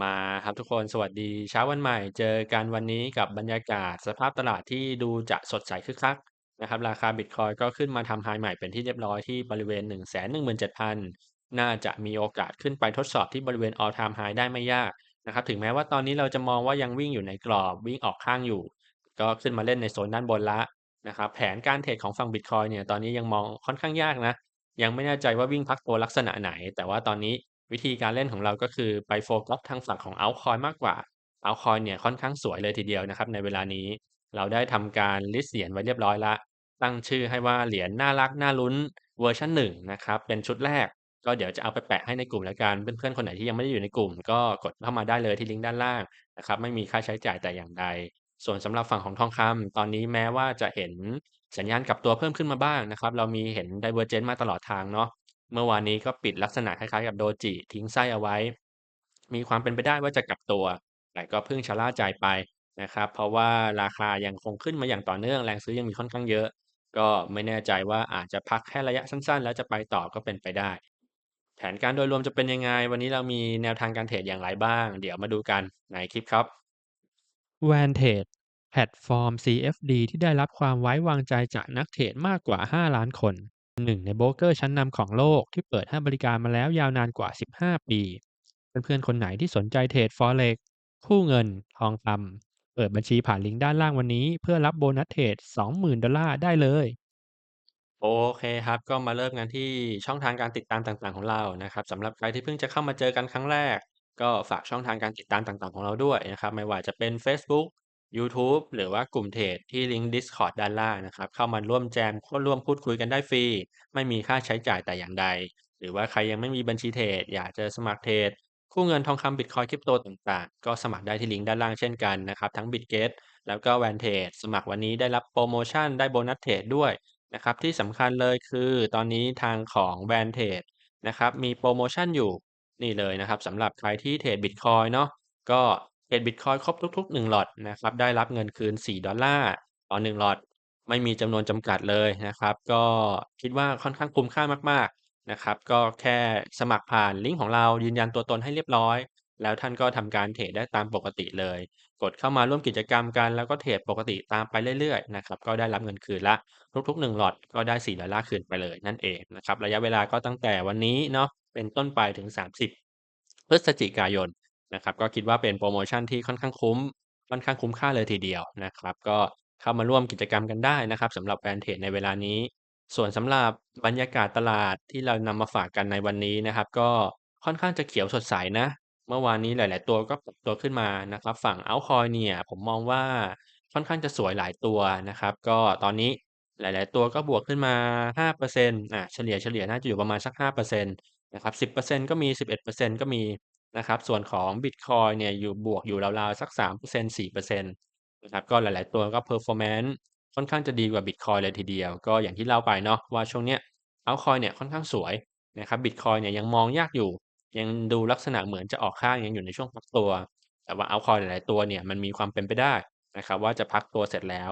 มาครับทุกคนสวัสดีเช้าวันใหม่ เจอกันวันนี้กับบรรยากาศสภาพตลาดที่ดูจะสดใสคึกคักนะครับ ราคาบิตคอยก็ขึ้นมาทำไฮใหม่เป็นที่เรียบร้อยที่บริเวณ 117,000 น่าจะมีโอกาสขึ้นไปทดสอบที่บริเวณ All Time High ได้ไม่ยากนะครับถึงแม้ว่าตอนนี้เราจะมองว่ายังวิ่งอยู่ในกรอบวิ่งออกข้างอยู่ ก็ขึ้นมาเล่นในโซนด้านบนล้วนะครับแผนการเทรดของฝั่งบิตคอยเนี่ยตอนนี้ยังมองค่อนข้างยากนะยังไม่แน่ใจว่าวิ่งพักตัวลักษณะไหน แต่ว่าตอนนี้ วิธีการเล่นของเราก็คือไปโฟกัสทางฝั่งของ Altcoin มากกว่า Altcoin เนี่ยค่อนข้างสวยเลยทีเดียวนะครับในเวลานี้เราได้ทำการลิสต์เหรียญไว้เรียบร้อยล้วตั้งชื่อให้ว่าเหรียญน่ารักน่าลุ้นเวอร์ชัน1นะครับเป็นชุดแรก ก็เดี๋ยวจะเอาไปแปะให้ในกลุ่มแล้วกันเพื่อนๆคนไหนที่ยังไม่ได้อยู่ในกลุ่ม ก็กดเข้ามาได้เลยที่ลิงก์ด้านล่างนะครับไม่มีค่าใช้จ่ายแต่อย่างใด ส่วนสำหรับฝั่งของทองคำตอนนี้แม้ว่าจะเห็นสัญญาณกลับตัวเพิ่มขึ้นมาบ้างนะครับเรามีเห็น Divergence มาตลอดทางเนาะ เมื่อวานนี้ก็ปิดลักษณะคล้ายๆกับโดจิ ทิ้งไส้เอาไว้ มีความเป็นไปได้ว่าจะกลับตัว แต่ก็เพิ่งชะล่าใจไปนะครับ เพราะว่าราคายังคงขึ้นมาอย่างต่อเนื่องแรงซื้อยังมีค่อนข้างเยอะ ก็ไม่แน่ใจว่าอาจจะพักแค่ระยะสั้นๆ แล้วจะไปต่อก็เป็นไปได้ แผนการโดยรวมจะเป็นยังไง วันนี้เรามีแนวทางการเทรดอย่างไรบ้าง เดี๋ยวมาดูกันในคลิปครับ Vantage แพลตฟอร์ม CFD ที่ได้รับความไว้วางใจจากนักเทรดมากกว่า 5 ล้านคน หนึ่งในโบรกเกอร์ชั้นนำของโลกที่เปิดให้บริการมาแล้วยาวนานกว่า 15 ปี เพื่อนๆ คนไหนที่สนใจเทรด Forex คู่เงิน ทองคำเปิดบัญชีผ่านลิงก์ด้านล่างวันนี้ เพื่อรับโบนัสเทรด 20,000 ดอลลาร์ได้เลย โอเคครับ ก็มาเริ่มกันที่ช่องทางการติดตามต่างๆของเรานะครับสำหรับใครที่เพิ่งจะเข้ามาเจอกันครั้งแรก ก็ฝากช่องทางการติดตามต่างๆของเราด้วยนะครับ ไม่ว่าจะเป็นเฟซบุ๊กยูทูบหรือว่ากลุ่มเทรดที่ลิงก์ Discord ด้านล่างนะครับ เข้ามาร่วมแจมเข้าร่วมพูดคุยกันได้ฟรี ไม่มีค่าใช้จ่ายแต่อย่างใด หรือว่าใครยังไม่มีบัญชีเทรดอยากจะสมัครเทรดคู่เงินทองคำบิตคอยคริปโตต่างๆ ก็สมัครได้ที่ลิงก์ด้านล่างเช่นกันนะครับ ทั้ง Bitget แล้วก็ Vantage สมัครวันนี้ได้รับโพรโมชั่นได้โบนัสเทรดด้วยนะครับที่สำคัญเลยคือตอนนี้ทางของ Vantage นะครับมีโพรโมชั่นอยู่นี่เลยนะครับสำหรับใครที่เทรดบิตคอยเนาะก็ ทรดบิตคอยครบทุกๆ1ล็อตนะครับได้รับเงินคืน 4 ดอลลาร์ต่อ1ล็อตไม่มีจำนวนจำกัดเลยนะครับ ก็คิดว่าค่อนข้างคุ้มค่ามากๆนะครับ ก็แค่สมัครผ่านลิงก์ของเรายืนยันตัวตนให้เรียบร้อย แล้วท่านก็ทำการเทรดได้ตามปกติเลย กดเข้ามาร่วมกิจกรรมกันแล้วก็เทรดปกติตามไปเรื่อยๆนะครับก็ได้รับเงินคืนล้วทุกๆ1หลอดก็ได้ 4 ดอลลาร์คืนไปเลยนั่นเองนะครับระยะเวลาก็ตั้งแต่วันนี้เนาะเป็นต้นไปถึง 30 พฤศจิกายน นะครับก็คิดว่าเป็นโพรโมชั่นที่ค่อนข้างคุ้มค่อนข้างคุ้มค่าเลยทีเดียวนะครับก็เข้ามาร่วมกิจกรรมกันได้นะครับสำหรับแฟนเทรดในเวลานี้ ส่วนสำหรับบรรยากาศตลาดที่เรานำมาฝากกันในวันนี้นะครับ ก็ค่อนข้างจะเขียวสดใสนะ เมื่อวานนี้หลาย ๆ ตัวก็ปรับตัวขึ้นมานะครับ ฝั่ง Altcoin เนี่ยผมมองว่าค่อนข้างจะสวยหลายตัวนะครับ ก็ตอนนี้หลาย ๆ ตัวก็บวกขึ้นมา 5%อร์เซ็นต์อ่าเฉลี่ยน่าจะอยู่ประมาณสัก 5%นต์นะครับ 10%ก็มี 11%ก็มี นะครับ ส่วนของบิตคอยน์เนี่ยอยู่บวกอยู่ราวๆสัก 3% 4%นต์สี่เปอร์เซ็นต์นะครับก็หลายๆตัวก็ performance ค่อนข้างจะดีกว่าบิตคอยน์เลยทีเดียว ก็อย่างที่เล่าไปเนาะว่าช่วงเนี้ย Altcoin เนี่ยค่อนข้างสวยนะครับบิตคอยเนี่ยยังมองยากอยู่ ยังดูลักษณะเหมือนจะออกข้างยังอยู่ในช่วงพักตัว แต่ว่า Altcoin หลายๆตัวเนี่ยมันมีความเป็นไปได้นะครับว่าจะพักตัวเสร็จแล้ว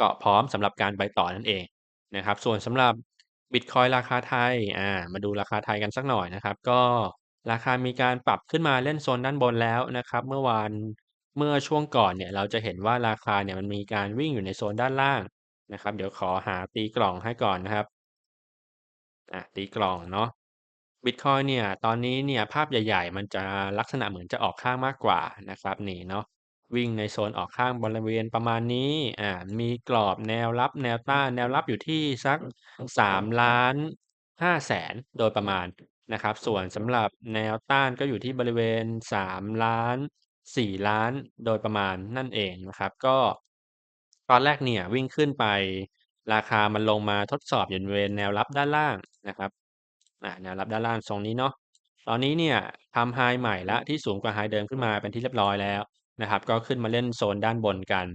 ก็พร้อมสำหรับการไปต่อนั่นเองนะครับส่วนสำหรับบิตคอยราคาไทยอ่ามาดูราคาไทยกันสักหน่อยนะครับ ก็ ราคามีการปรับขึ้นมาเล่นโซนด้านบนแล้วนะครับเมื่อวานเมื่อช่วงก่อนเนี่ยเราจะเห็นว่าราคาเนี่ยมันมีการวิ่งอยู่ในโซนด้านล่างนะครับ เดี๋ยวขอหาตีกล่องให้ก่อนนะครับอาตีกล่องเนาะบิตคอยเนี่ยตอนนี้เนี่ยภาพใหญ่ ๆ มันจะลักษณะเหมือนจะออกข้างมากกว่านะครับนี่เนาะวิ่งในโซนออกข้างบริเวณประมาณนี้อ่ามีกรอบแนวรับแนวต้านแนวรับอยู่ที่สัก3,500,000โดยประมาณ นะครับ ส่วนสำหรับแนวต้านก็อยู่ที่บริเวณ3,000,000 4,000,000โดยประมาณนั่นเองนะครับ ก็ตอนแรกเนี่ยวิ่งขึ้นไปราคามันลงมาทดสอบอยู่บริเวณแนวรับด้านล่างนะครับแนวรับด้านล่างทรงนี้เนาะตอนนี้เนี่ยทำไฮใหม่แล้วที่สูงกว่าไฮเดิมขึ้นมาเป็นที่เรียบร้อยแล้วนะครับ ก็ขึ้นมาเล่นโซนด้านบนกัน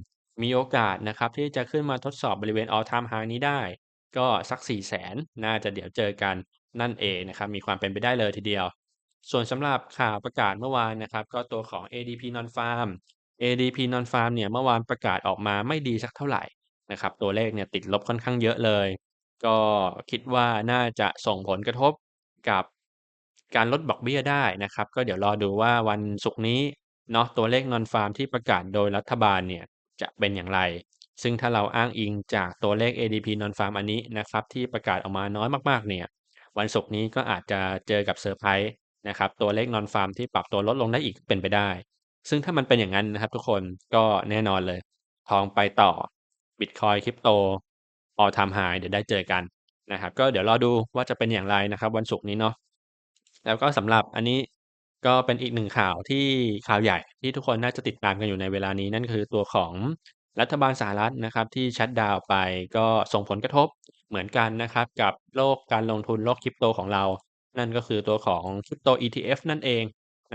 มีโอกาสนะครับที่จะขึ้นมาทดสอบบริเวณ All Time High นี้ได้ ก็สัก400,000น่าจะเดี๋ยวเจอกัน นั่นเองนะครับมีความเป็นไปได้เลยทีเดียว ส่วนสำหรับข่าวประกาศเมื่อวานนะครับ ก็ตัวของ ADP Non-Farm ADP Non-Farm เนี่ยเมื่อวานประกาศออกมาไม่ดีสักเท่าไหร่นะครับ ตัวเลขเนี่ยติดลบค่อนข้างเยอะเลย ก็คิดว่าน่าจะส่งผลกระทบกับการลดดอกเบี้ยได้นะครับ ก็เดี๋ยวรอดูว่าวันศุกร์นี้เนาะตัวเลข Non-farm ที่ประกาศโดยรัฐบาลเนี่ยจะเป็นอย่างไร ซึ่งถ้าเราอ้างอิงจากตัวเลข ADP Non-farm อันนี้นะครับที่ประกาศออกมาน้อยมากๆเนี่ย วันศุกร์นี้ก็อาจจะเจอกับเซอร์ไพรส์นะครับตัวเลข Non-farm ที่ปรับตัวลดลงได้อีกเป็นไปได้ ซึ่งถ้ามันเป็นอย่างงั้นนะครับทุกคนก็แน่นอนเลย ทองไปต่อบิตคอยน์ Crypto All Time High เดี๋ยวได้เจอกันนะครับ ก็เดี๋ยวรอดูว่าจะเป็นอย่างไรนะครับ วันศุกร์นี้เนาะแล้วก็สำหรับอันนี้ก็เป็นอีกหนึ่งข่าวที่ข่าวใหญ่ที่ทุกคนน่าจะติดตามกันอยู่ในเวลานี้นั่นคือตัวของรัฐบาลสหรัฐนะครับที่ชัตดาวไปก็ส่งผลกระทบ เหมือนกันนะครับกับโลกการลงทุนโลก Crypto ของเรา นั่นก็คือตัวของ Crypto ETF นั่นเอง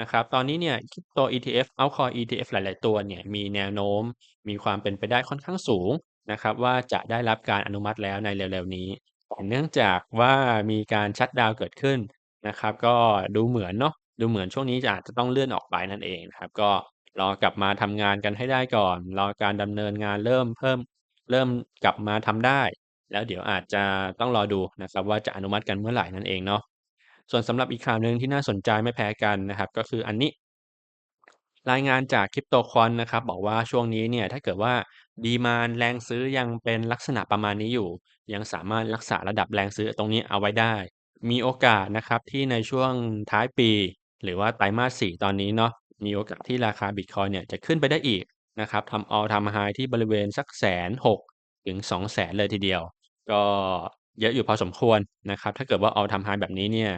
นะครับ ตอนนี้เนี่ย Crypto ETF Altcoin ETF หลาย ๆ ตัวเนี่ยมีแนวโน้ม มีความเป็นไปได้ค่อนข้างสูงนะครับว่าจะได้รับการอนุมัติแล้วในเร็ว ๆ นี้แต่เนื่องจากว่ามีการชัตดาวเกิดขึ้นนะครับ ก็ดูเหมือนเนาะดูเหมือนช่วงนี้จะอาจจะต้องเลื่อนออกไปนั่นเองนะครับก็รอกลับมาทำงานกันให้ได้ก่อน รอการดำเนินงานเริ่มเพิ่ม เริ่มกลับมาทำได้ แล้วเดี๋ยวอาจจะต้องรอดูนะครับว่าจะอนุมัติกันเมื่อไหร่นั่นเองเนาะส่วนสำหรับอีกข่าวหนึ่งที่น่าสนใจไม่แพ้กันนะครับ ก็คืออันนี้รายงานจาก CryptoQuant นะครับบอกว่าช่วงนี้เนี่ยถ้าเกิดว่าดีมานแรงซื้อยังเป็นลักษณะประมาณนี้อยู่ ยังสามารถรักษาระดับแรงซื้อตรงนี้เอาไว้ได้ มีโอกาสนะครับที่ในช่วงท้ายปี หรือว่าไตรมาส4ตอนนี้เนาะมีโอกาสที่ราคาบิตคอยเนี่ยจะขึ้นไปได้อีกนะครับทำ All Time High ที่บริเวณสัก160,000ถึง200,000เลยทีเดียว ก็เยอะอยู่พอสมควรนะครับ ถ้าเกิดว่า All Time High แบบนี้เนี่ย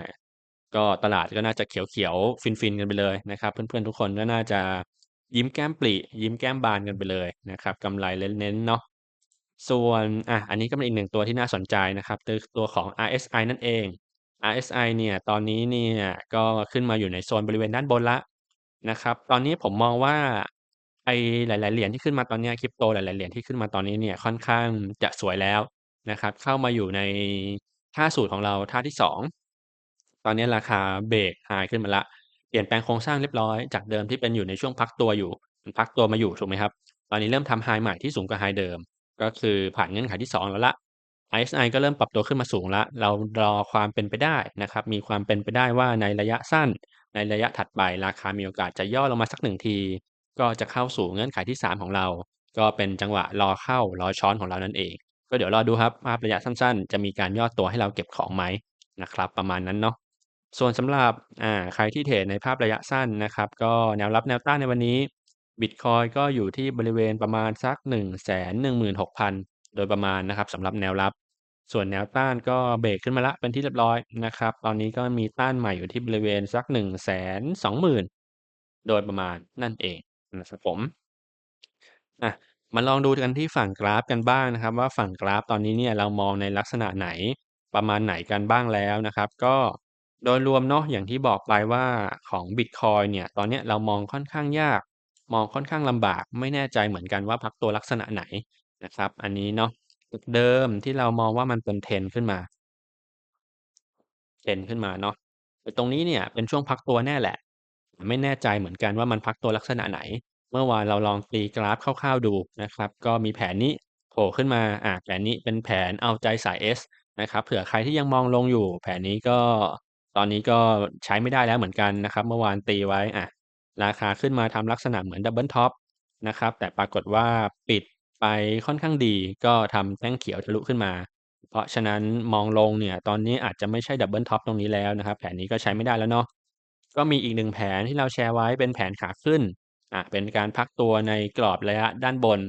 ก็ตลาดก็น่าจะเขียวๆ ฟินๆ กันไปเลยนะครับ เพื่อนๆ ทุกคนก็น่าจะยิ้มแก้มปริยิ้มแก้มบานกันไปเลยนะครับกำไรเน้นๆ เนาะส่วนอะอันนี้ก็เป็นอีกหนึ่งตัวที่น่าสนใจนะครับตัวของ RSI นั่นเอง RSI เนี่ยตอนนี้เนี่ยก็ขึ้นมาอยู่ในโซนบริเวณด้านบนล้วนะครับ ตอนนี้ผมมองว่าไอ้หลาย ๆ เหรียญที่ขึ้นมาตอนนี้ย Crypto หลาย ๆ เหรียญที่ขึ้นมาตอนนี้เนี่ยค่อนข้างจะสวยแล้ว นะครับ เข้ามาอยู่ในท่าสูตรของเราท่าที่ 2 ตอนนี้ราคาเบรก High ขึ้นมาล้วเปลี่ยนแปลงโครงสร้างเรียบร้อยจากเดิมที่เป็นอยู่ในช่วงพักตัวอยู่มันพักตัวมาอยู่ถูกไหมครับ ตอนนี้เริ่มทำ High ใหม่ที่สูงกว่า High เดิม ก็คือผ่านเงื่อนไขที่ 2 แล้วล้ว RSI ก็เริ่มปรับตัวขึ้นมาสูงล้วเรารอความเป็นไปได้นะครับ มีความเป็นไปได้ว่าในระยะสั้น ในระยะถัดไปราคามีโอกาสจะย่อลงมาสัก1ที ก็จะเข้าสู่เงื่อนไขที่ 3 ของเรา ก็เป็นจังหวะรอเข้ารอช้อนของเรานั่นเอง ก็เดี๋ยวรอดูครับภาพระยะสั้นๆ จะมีการย่อตัวให้เราเก็บของไหมนะครับ ประมาณนั้นเนาะส่วนสำหรับอ่าใครที่เทรดในภาพระยะสั้นนะครับ ก็แนวรับแนวต้านในวันนี้บิตคอยก็อยู่ที่บริเวณประมาณสัก 116,000 โดยประมาณนะครับสำหรับแนวรับ ส่วนแนวต้านก็เบรกขึ้นมาล้วเป็นที่เรียบร้อยนะครับ ตอนนี้ก็มีต้านใหม่อยู่ที่บริเวณสัก 120,000 โดยประมาณนั่นเองนะครับผมอะ มาลองดูกันที่ฝั่งกราฟกันบ้างนะครับ ว่าฝั่งกราฟตอนนี้เนี่ยเรามองในลักษณะไหนประมาณไหนกันบ้างแล้วนะครับ ก็โดยรวมเนาะอย่างที่บอกไปว่าของบิตคอยน์เนี่ยตอนเนี้ยเรามองค่อนข้างยาก มองค่อนข้างลำบากไม่แน่ใจเหมือนกันว่าพักตัวลักษณะไหนนะครับ อันนี้เนาะเดิมที่เรามองว่ามันเป็น Trend ขึ้นมา Trend ขึ้นมาเนาะตรงนี้เนี่ยเป็นช่วงพักตัวแน่แหละ ไม่แน่ใจเหมือนกันว่ามันพักตัวลักษณะไหน เมื่อวานเราลองตีกราฟคร่าวๆดูนะครับ ก็มีแผนนี้โผล่ขึ้นมาอ่าแผนนี้เป็นแผนเอาใจสาย S นะครับเผื่อใครที่ยังมองลงอยู่ แผนนี้ก็ตอนนี้ก็ใช้ไม่ได้แล้วเหมือนกันนะครับ เมื่อวานตีไว้อะราคาขึ้นมาทำลักษณะเหมือนดับเบิลท็อปนะครับแต่ปรากฏว่าปิดไปค่อนข้างดีก็ทำแท่งเขียวทะลุขึ้นมา เพราะฉะนั้นมองลงเนี่ยตอนนี้อาจจะไม่ใช่ดับเบิลท็อปตรงนี้แล้วนะครับ แผนนี้ก็ใช้ไม่ได้แล้วเนาะก็มีอีก1แผนที่เราแชร์ไว้เป็นแผนขาขึ้น อ่าเป็นการพักตัวในกรอบระยะด้านบน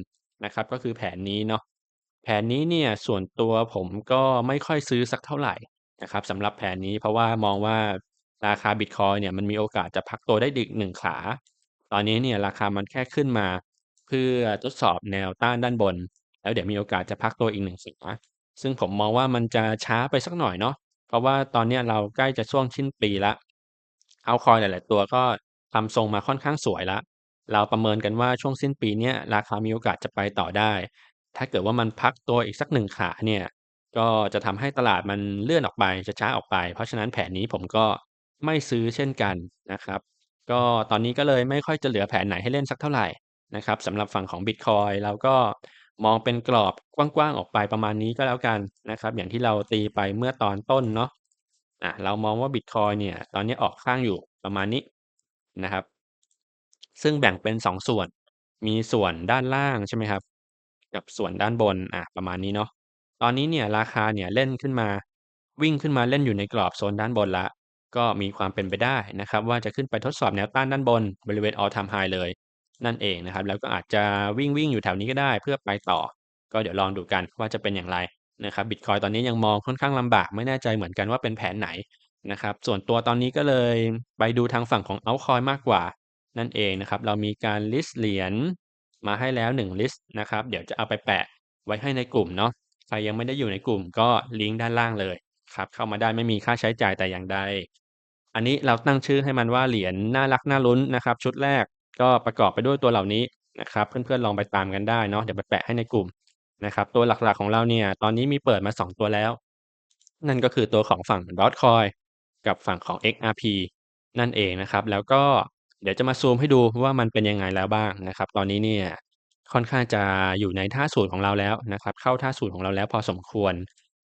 นะครับ ก็คือแผนนี้เนาะแผนนี้เนี่ยส่วนตัวผมก็ไม่ค่อยซื้อสักเท่าไหร่นะครับสำหรับแผนนี้เพราะว่ามองว่าราคาบิตคอยเนี่ยมันมีโอกาสจะพักตัวได้อีก1ขา ตอนนี้เนี่ยราคามันแค่ขึ้นมา เพื่อทดสอบแนวต้านด้านบน แล้วเดี๋ยวมีโอกาสจะพักตัวอีก1ขาซึ่งผมมองว่ามันจะช้าไปสักหน่อยเนาะเพราะว่าตอนนี้เราใกล้จะช่วงสิ้นปีล้วอัลต์คอยหลาย ๆ ตัวก็ทำทรงมาค่อนข้างสวยล้ว เราประเมินกันว่าช่วงสิ้นปีนี้ราคามีโอกาสจะไปต่อได้ ถ้าเกิดว่ามันพักตัวอีกสัก1ขาเนี่ย ก็จะทำให้ตลาดมันเลื่อนออกไปช้าๆออกไป เพราะฉะนั้นแผนนี้ผมก็ไม่ซื้อเช่นกันนะครับ ก็ตอนนี้ก็เลยไม่ค่อยจะเหลือแผนไหนให้เล่นสักเท่าไหร่นะครับสำหรับฝั่งของบิตคอยน์เราก็มองเป็นกรอบกว้างๆออกไปประมาณนี้ก็แล้วกันนะครับ อย่างที่เราตีไปเมื่อตอนต้นเนาะอ่าเรามองว่าบิตคอยน์เนี่ย ตอนนี้ออกข้างอยู่ประมาณนี้นะครับ ซึ่งแบ่งเป็น 2 ส่วน มีส่วนด้านล่างใช่ไหมครับ กับส่วนด้านบน อ่าประมาณนี้เนาะ ตอนนี้เนี่ยราคาเนี่ยเล่นขึ้นมา วิ่งขึ้นมาเล่นอยู่ในกรอบโซนด้านบนแล้วก็มีความเป็นไปได้นะครับ ว่าจะขึ้นไปทดสอบแนวต้านด้านบน บริเวณ All Time High เลย นั่นเองนะครับ แล้วก็อาจจะวิ่งวิ่งอยู่แถวนี้ก็ได้เพื่อไปต่อ ก็เดี๋ยวลองดูกันว่าจะเป็นอย่างไรนะครับบิตคอยตอนนี้ยังมองค่อนข้างลำบากไม่แน่ใจเหมือนกันว่าเป็นแผนไหนนะครับ ส่วนตัวตอนนี้ก็เลยไปดูทางฝั่งของ Altcoin มากกว่า นั่นเองนะครับ เรามีการลิสต์เหรียญมาให้แล้ว1ลิสต์นะครับ เดี๋ยวจะเอาไปแปะไว้ให้ในกลุ่มเนาะ ใครยังไม่ได้อยู่ในกลุ่มก็ลิงก์ด้านล่างเลยครับ เข้ามาได้ไม่มีค่าใช้จ่ายแต่อย่างใด อันนี้เราตั้งชื่อให้มันว่าเหรียญน่ารักน่าลุ้นนะครับ ชุดแรกก็ประกอบไปด้วยตัวเหล่านี้นะครับ เพื่อนๆลองไปตามกันได้เนาะ เดี๋ยวไปแปะให้ในกลุ่มนะครับ ตัวหลักๆของเราเนี่ยตอนนี้มีเปิดมา 2 ตัวแล้ว นั่นก็คือตัวของฝั่ง Dotcoin กับฝั่งของ XRP นั่นเองนะครับ แล้วก็ เดี๋ยวจะมาซูมให้ดูว่ามันเป็นยังไงแล้วบ้างนะครับ ตอนนี้เนี่ยค่อนข้างจะอยู่ในท่าสูตรของเราแล้วนะครับ เข้าท่าสูตรของเราแล้วพอสมควร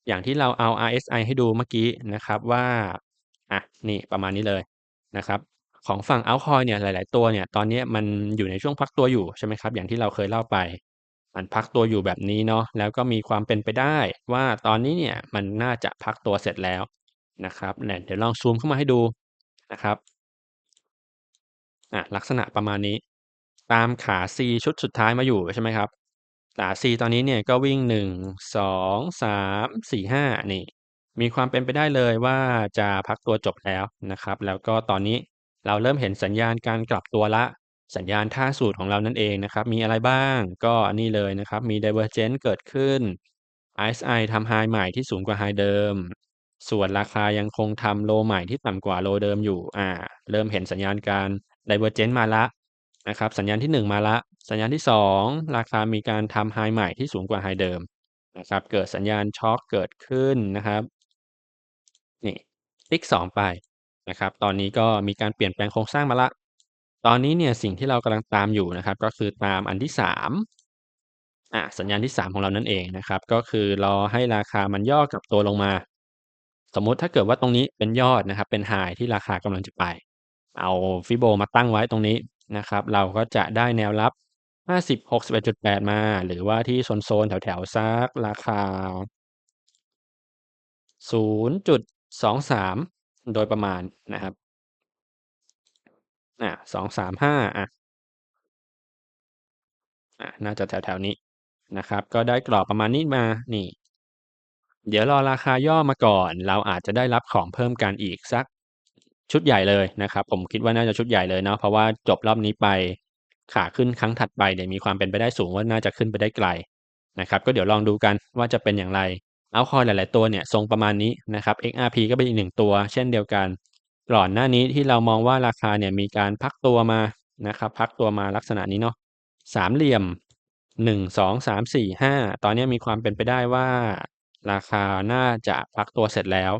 อย่างที่เราเอา RSI ให้ดูเมื่อกี้นะครับว่าอะนี่ประมาณนี้เลยนะครับของฝั่ง Altcoin เนี่ยหลาย ๆ ตัวเนี่ยตอนนี้มันอยู่ในช่วงพักตัวอยู่ใช่ไหมครับอย่างที่เราเคยเล่าไป มันพักตัวอยู่แบบนี้เนาะแล้วก็มีความเป็นไปได้ว่าตอนนี้เนี่ยมันน่าจะพักตัวเสร็จแล้วนะครับเนี่ยเดี๋ยวลองซูมเข้ามาให้ดูนะครับ อะลักษณะประมาณนี้ ตามขา C ชุดสุดท้ายมาอยู่ใช่ไหมครับขา C ตอนนี้เนี่ยก็วิ่ง 1 2 3 4 5 นี่ มีความเป็นไปได้เลยว่าจะพักตัวจบแล้วนะครับ แล้วก็ตอนนี้เราเริ่มเห็นสัญญาณการกลับตัวล้วสัญญาณท่าสูตรของเรานั่นเองนะครับ มีอะไรบ้างก็นี่เลยนะครับ มี Divergence เกิดขึ้น RSI ทำ High ใหม่ที่สูงกว่า High เดิม ส่วนราคายังคงทำ Low ใหม่ที่ต่ำกว่า Low เดิมอยู่อ่าเริ่มเห็นสัญญาณการ Divergence มาแล้วนะครับสัญญาณที่ 1 มาแล้วสัญญาณที่ 2 ราคามีการทำ High ใหม่ที่สูงกว่า High เดิมนะครับเกิดสัญญาณช็อกเกิดขึ้นนะครับนี่ติ๊ก2ไปนะครับตอนนี้ก็มีการเปลี่ยนแปลงโครงสร้างมาล้วตอนนี้เนี่ยสิ่งที่เรากำลังตามอยู่นะครับ ก็คือตามอันที่3อ่าสัญญาณที่ 3 ของเรานั่นเองนะครับ ก็คือรอให้ราคามันย่อกลับตัวลงมา สมมติถ้าเกิดว่าตรงนี้เป็นยอดนะครับ เป็น High ที่ราคากำลังจะไป เอาฟิโบมาตั้งไว้ตรงนี้นะครับ เราก็จะได้แนวรับ 50 61.8 มา หรือว่าที่โซนๆแถวๆสักราคา 0.23 โดยประมาณนะครับอา235อะอาน่าจะแถวๆนี้นะครับ ก็ได้กรอบประมาณนี้มานี่ เดี๋ยวรอราคาย่อมาก่อน เราอาจจะได้รับของเพิ่มกันอีกสัก ชุดใหญ่เลยนะครับ ผมคิดว่าน่าจะชุดใหญ่เลยเนาะเพราะว่าจบรอบนี้ไปขาขึ้นครั้งถัดไปเนี่ยมีความเป็นไปได้สูงว่าน่าจะขึ้นไปได้ไกลนะครับก็เดี๋ยวลองดูกันว่าจะเป็นอย่างไร Altcoin หลาย ๆ ตัวเนี่ยทรงประมาณนี้นะครับ XRP ก็เป็นอีกหนึ่งตัว เช่นเดียวกันก่อนหน้านี้ที่เรามองว่าราคาเนี่ยมีการพักตัวมานะครับพักตัวมาลักษณะนี้เนาะสามเหลี่ยม1 2 3 4 5ตอนนี้มีความเป็นไปได้ว่า ราคาน่าจะพักตัวเสร็จแล้ว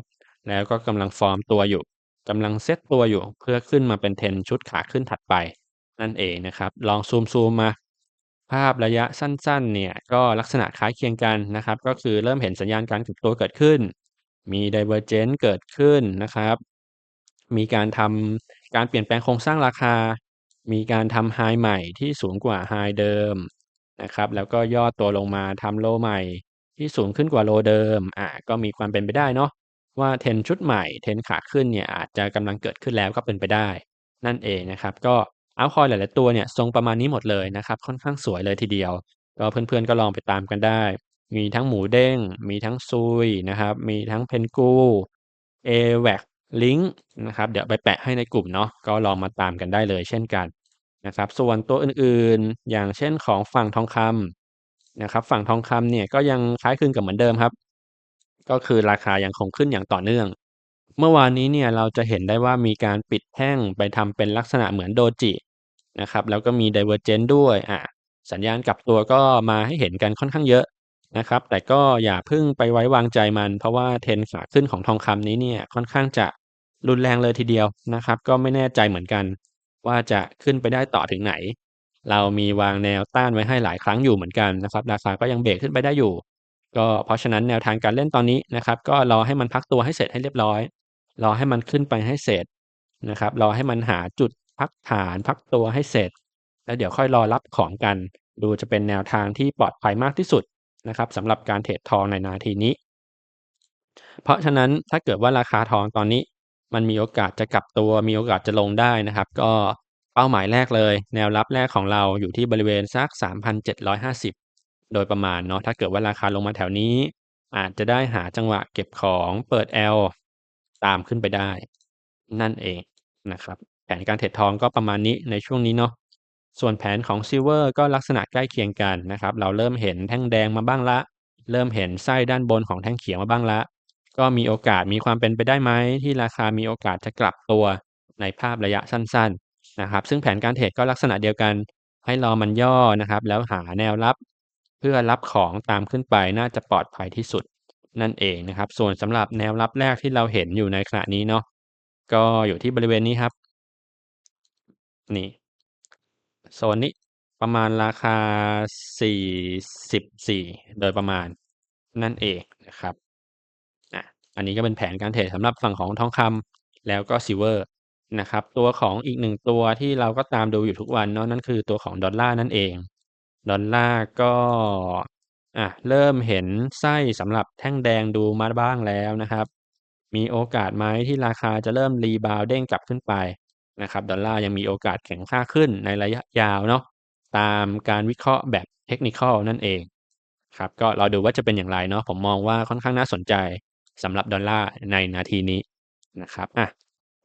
แล้วก็กำลังฟอร์มตัวอยู่ กำลังเซตตัวอยู่เพื่อขึ้นมาเป็นเทรนชุดขาขึ้นถัดไป นั่นเองนะครับ ลองซูมๆมา ภาพระยะสั้นๆเนี่ยก็ลักษณะคล้ายเคียงกันนะครับ ก็คือเริ่มเห็นสัญญาณการกลับตัวเกิดขึ้น มี Divergence เกิดขึ้นนะครับ มีการทำการเปลี่ยนแปลงโครงสร้างราคา มีการทำ High ใหม่ที่สูงกว่า High เดิมนะครับ แล้วก็ย่อตัวลงมาทำ Low ใหม่ที่สูงขึ้นกว่า Low เดิมอ่าก็มีความเป็นไปได้เนาะ ว่าเทรนชุดใหม่เทรนขาขึ้นเนี่ยอาจจะกำลังเกิดขึ้นแล้วก็เป็นไปได้ นั่นเองนะครับ ก็ Altcoin หลายๆตัวเนี่ยทรงประมาณนี้หมดเลยนะครับ ค่อนข้างสวยเลยทีเดียว ก็เพื่อนๆก็ลองไปตามกันได้ มีทั้งหมูเด้ง มีทั้งซุยนะครับ มีทั้ง Pengu AWAC ลิงก์นะครับเดี๋ยวไปแปะให้ในกลุ่มเนาะก็ลองมาตามกันได้เลยเช่นกันนะครับ ส่วนตัวอื่นๆ อย่างเช่นของฝั่งทองคำนะครับ ฝั่งทองคำเนี่ยก็ยังคล้ายคลึงกับเหมือนเดิมครับ ก็คือราคายังคงขึ้นอย่างต่อเนื่อง เมื่อวานนี้เนี่ยเราจะเห็นได้ว่ามีการปิดแท่งไปทำเป็นลักษณะเหมือนโดจินะครับแล้วก็มี Divergence ด้วยอ่าสัญญาณกลับตัวก็มาให้เห็นกันค่อนข้างเยอะนะครับ แต่ก็อย่าเพิ่งไปไว้วางใจมัน เพราะว่าเทรนขาขึ้นของทองคำนี้เนี่ยค่อนข้างจะรุนแรงเลยทีเดียวนะครับ ก็ไม่แน่ใจเหมือนกัน ว่าจะขึ้นไปได้ต่อถึงไหน เรามีวางแนวต้านไว้ให้หลายครั้งอยู่เหมือนกันนะครับ ราคาก็ยังเบรกขึ้นไปได้อยู่ ก็เพราะฉะนั้นแนวทางการเล่นตอนนี้นะครับ ก็รอให้มันพักตัวให้เสร็จให้เรียบร้อย รอให้มันขึ้นไปให้เสร็จนะครับรอให้มันหาจุดพักฐานพักตัวให้เสร็จ แล้วเดี๋ยวค่อยรอรับของกัน ดูจะเป็นแนวทางที่ปลอดภัยมากที่สุดนะครับสำหรับการเทรดทองในนาทีนี้ เพราะฉะนั้นถ้าเกิดว่าราคาทองตอนนี้มันมีโอกาสจะกลับตัวมีโอกาสจะลงได้นะครับ ก็เป้าหมายแรกเลย แนวรับแรกของเราอยู่ที่บริเวณสัก 3,750 โดยประมาณเนาะถ้าเกิดว่าราคาลงมาแถวนี้ อาจจะได้หาจังหวะเก็บของเปิด L ตามขึ้นไปได้ นั่นเองนะครับ แผนการเทรดทองก็ประมาณนี้ในช่วงนี้เนาะส่วนแผนของซิลเวอร์ก็ลักษณะใกล้เคียงกันนะครับ เราเริ่มเห็นแท่งแดงมาบ้างล้วเริ่มเห็นไส้ด้านบนของแท่งเขียวมาบ้างล้วก็มีโอกาสมีความเป็นไปได้ไหมที่ราคามีโอกาสจะกลับตัวในภาพระยะสั้น ๆนะครับ ซึ่งแผนการเทรดก็ลักษณะเดียวกันให้รอมันย่อนะครับ แล้วหาแนวรับ เพื่อรับของตามขึ้นไปน่าจะปลอดภัยที่สุดนั่นเองนะครับ ส่วนสำหรับแนวรับแรกที่เราเห็นอยู่ในขณะนี้เนาะก็อยู่ที่บริเวณนี้ครับ นี่โซนนี้ประมาณราคา 44 โดยประมาณนั่นเองนะครับอ่าอันนี้ก็เป็นแผนการเทรดสำหรับฝั่งของทองคำแล้วก็ซิเวอร์นะครับ ตัวของอีก1ตัวที่เราก็ตามดูอยู่ทุกวันเนาะนั่นคือตัวของดอลลาร์นั่นเอง ดอลลาร์ก็อ่าเริ่มเห็นไส้สำหรับแท่งแดงดูมาบ้างแล้วนะครับ มีโอกาสไหมที่ราคาจะเริ่มรีบาวเด้งกลับขึ้นไปนะครับดอลลาร์ยังมีโอกาสแข็งค่าขึ้นในระยะยาวเนาะตามการวิเคราะห์แบบ Technical นั่นเองครับก็เรอดูว่าจะเป็นอย่างไรเนาะผมมองว่าค่อนข้างน่าสนใจสำหรับดอลลาร์ในนาทีนี้นะครับอ่า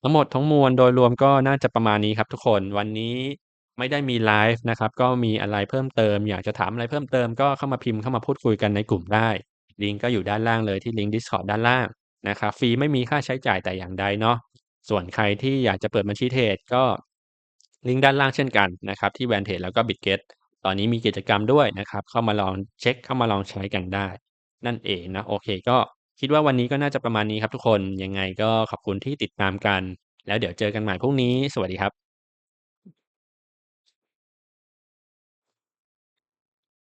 ทั้งหมดทั้งมวลโดยรวมก็น่าจะประมาณนี้ครับทุกคนวันนี้ ไม่ได้มีไลฟ์นะครับ ก็มีอะไรเพิ่มเติม อยากจะถามอะไรเพิ่มเติมก็เข้ามาพิมพ์เข้ามาพูดคุยกันในกลุ่มได้ ลิงก์ก็อยู่ด้านล่างเลยที่ลิงก์ Discord ด้านล่างนะครับฟรีไม่มีค่าใช้จ่ายแต่อย่างใดเนาะส่วนใครที่อยากจะเปิดบัญชีเทรดก็ลิงก์ด้านล่างเช่นกันนะครับ ที่ Vantage แล้วก็ Bitget ตอนนี้มีกิจกรรมด้วยนะครับ เข้ามาลองเช็กเข้ามาลองใช้กันได้ นั่นเองนะโอเค ก็คิดว่าวันนี้ก็น่าจะประมาณนี้ครับทุกคนยังไงก็ขอบคุณที่ติดตามกัน แล้วเดี๋ยวเจอกันใหม่พรุ่งนี้สวัสดีครับ